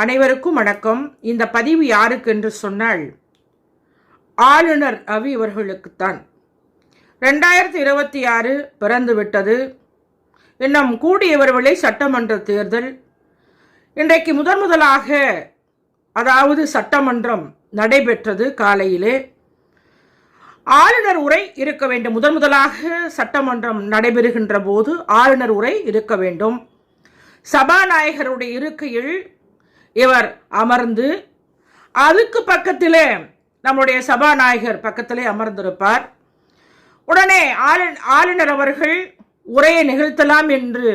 அனைவருக்கும் வணக்கம். இந்த பதிவு யாருக்கு என்று சொன்னால் ஆளுநர் ரவி இவர்களுக்குத்தான் ரெண்டாயிரத்தி இருபத்தி ஆறு பிறந்து விட்டது இன்னும் கூடியவர்களை சட்டமன்ற தேர்தல். இன்றைக்கு முதன் முதலாக அதாவது சட்டமன்றம் நடைபெற்றது காலையிலே. ஆளுநர் உரை இருக்க வேண்டும். முதன் முதலாக சட்டமன்றம் நடைபெறுகின்ற போது ஆளுநர் உரை இருக்க வேண்டும். சபாநாயகருடைய இருக்கையில் இவர் அமர்ந்து அதுக்கு பக்கத்திலே நம்முடைய சபாநாயகர் பக்கத்திலே அமர்ந்திருப்பார். உடனே ஆளு ஆளுநர் அவர்கள் உரையை நிகழ்த்தலாம் என்று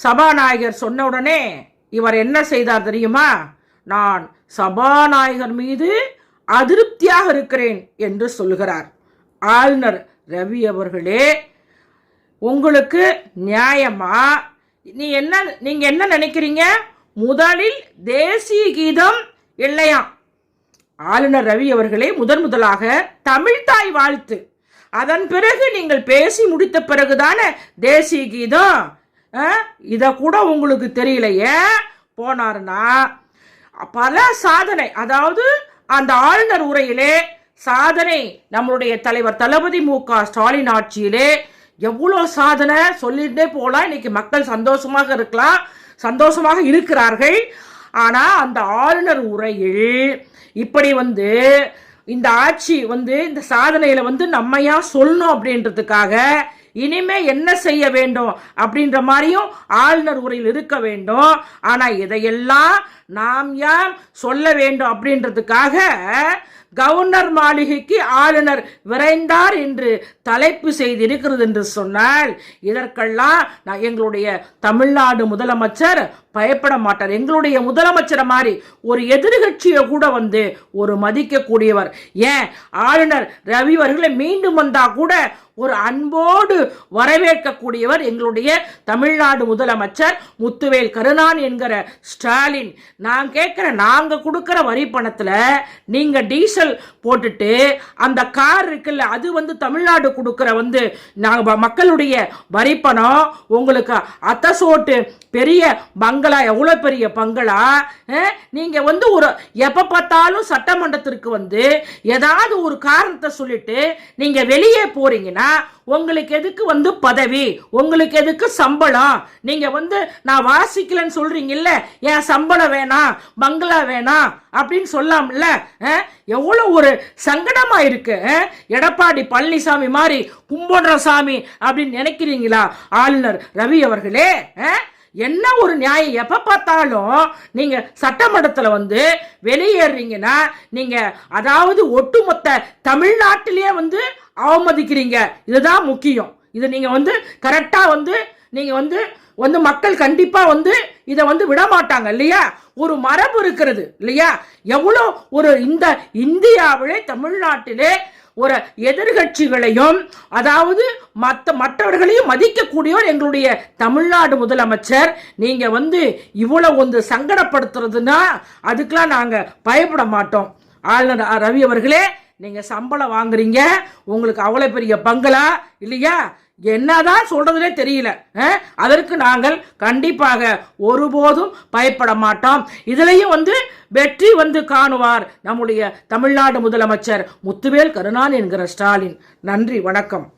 சபாநாயகர் சொன்ன உடனே இவர் என்ன செய்தார் தெரியுமா? நான் சபாநாயகர் மீது அதிருப்தியாக இருக்கிறேன் என்று சொல்கிறார் ஆளுநர் ரவி அவர்களே உங்களுக்கு நியாயமா? நீ என்ன நீங்க என்ன நினைக்கிறீங்க? முதலில் தேசிய கீதம் இல்லையாம். ஆளுநர் ரவி அவர்களே முதன் முதலாக தமிழ்தாய் வாழ்த்து. அதன் பிறகு நீங்கள் பேசி முடித்த பிறகுதானே தேசிய கீதம்? இதை கூட உங்களுக்கு தெரியலையே? போனாருன்னா பல சாதனை அதாவது அந்த ஆளுநர் உரையிலே சாதனை நம்மளுடைய தலைவர் தளபதி மு க ஸ்டாலின் ஆட்சியிலே எவ்வளோ சாதனை சொல்லிட்டே போகலாம் இன்னைக்கு மக்கள் சந்தோஷமாக இருக்கலாம் சந்தோஷமாக இருக்கிறார்கள். ஆனால் அந்த ஆளுநர் உரையில் இப்படி வந்து இந்த ஆட்சி வந்து இந்த சாதனையில் வந்து நம்மையா சொல்லணும் அப்படின்றதுக்காக இனிமே என்ன செய்ய வேண்டும் அப்படின்ற மாதிரியும் ஆளுநர் உரையில் இருக்க வேண்டும். ஆனால் இதையெல்லாம் நாம் யார் சொல்ல வேண்டும் அப்படின்றதுக்காக கவர்னர் மாளிகைக்கு ஆளுநர் விரைந்தார் என்று தலைப்பு செய்து இருக்கிறது என்று சொன்னால் இதற்கெல்லாம் நான் எங்களுடைய தமிழ்நாடு முதலமைச்சர் பயப்பட மாட்டார். எங்களுடைய முதலமைச்சரை மாதிரி ஒரு எதிர்கட்சியை கூட வந்து ஒரு மதிக்கக்கூடியவர். ஏன்? ஆளுநர் ரவி அவர்களை மீண்டும் வந்தா கூட ஒரு அன்போடு வரவேற்கக்கூடியவர் எங்களுடைய தமிழ்நாடு முதலமைச்சர் முத்துவேல் கருணான் என்கிற ஸ்டாலின். நான் கேட்குற நாங்கள் கொடுக்குற வரி பணத்தில் நீங்கள் டீசல் போட்டுட்டு அந்த கார் இருக்குல்ல அது வந்து தமிழ்நாடு கொடுக்குற வந்து நாங்கள் மக்களுடைய வரி பணம் உங்களுக்கு அத்தசோட்டு பெரிய பங்களா எவ்வளோ பெரிய பங்களா? நீங்கள் வந்து ஒரு எப்போ பார்த்தாலும் சட்டமன்றத்திற்கு வந்து ஏதாவது ஒரு காரணத்தை சொல்லிட்டு நீங்கள் வெளியே போறீங்கன்னா உங்களுக்கு எதுக்கு வந்து பதவி? உங்களுக்கு எதுக்கு சம்பளம்? நீங்கள் வந்து நான் வாசிக்கலன்னு சொல்கிறீங்கல்ல என் சம்பளம் வேணாம்? பங்களா வேணாம்? அப்படின்னு சொல்லாம்ல எவ்வளோ ஒரு சங்கடமாக இருக்கு எடப்பாடி பழனிசாமி மாதிரி கும்போன்ற சாமி அப்படின்னு நினைக்கிறீங்களா ஆளுநர் ரவி அவர்களே என்ன ஒரு நியாயம்? எப்போ பார்த்தாலும் நீங்கள் சட்டமன்றத்தில் வந்து வெளியேறீங்கன்னா நீங்கள் அதாவது ஒட்டுமொத்த தமிழ்நாட்டிலேயே வந்து அவமதிக்கிறீங்க. இதுதான் முக்கியம். இது நீங்கள் வந்து கரெக்டாக வந்து நீங்கள் வந்து வந்து மக்கள் கண்டிப்பாக வந்து இதை வந்து விட மாட்டாங்க இல்லையா? ஒரு மரபு இருக்கிறது இல்லையா? எவ்வளோ ஒரு இந்த இந்தியாவிலே தமிழ்நாட்டிலே ஒரு எதிர்கட்சிகளையும் அதாவது மற்ற மற்றவர்களையும் மதிக்கக்கூடியவர் எங்களுடைய தமிழ்நாடு முதலமைச்சர். நீங்கள் வந்து இவ்வளோ வந்து சங்கடப்படுத்துறதுன்னா அதுக்கெலாம் நாங்கள் பயப்பட மாட்டோம். ஆளுநர் ரவி அவர்களே நீங்க சம்பளம் வாங்குறீங்க உங்களுக்கு அவ்வளோ பெரிய பங்களா இல்லையா? என்னதான் சொல்றதுனே தெரியல அதற்கு நாங்கள் கண்டிப்பாக ஒருபோதும் பயப்பட மாட்டோம். இதுலயும் வந்து வெற்றி வந்து காணுவார் நம்முடைய தமிழ்நாடு முதலமைச்சர் முத்துவேல் கருணான் என்கிற ஸ்டாலின். நன்றி வணக்கம்.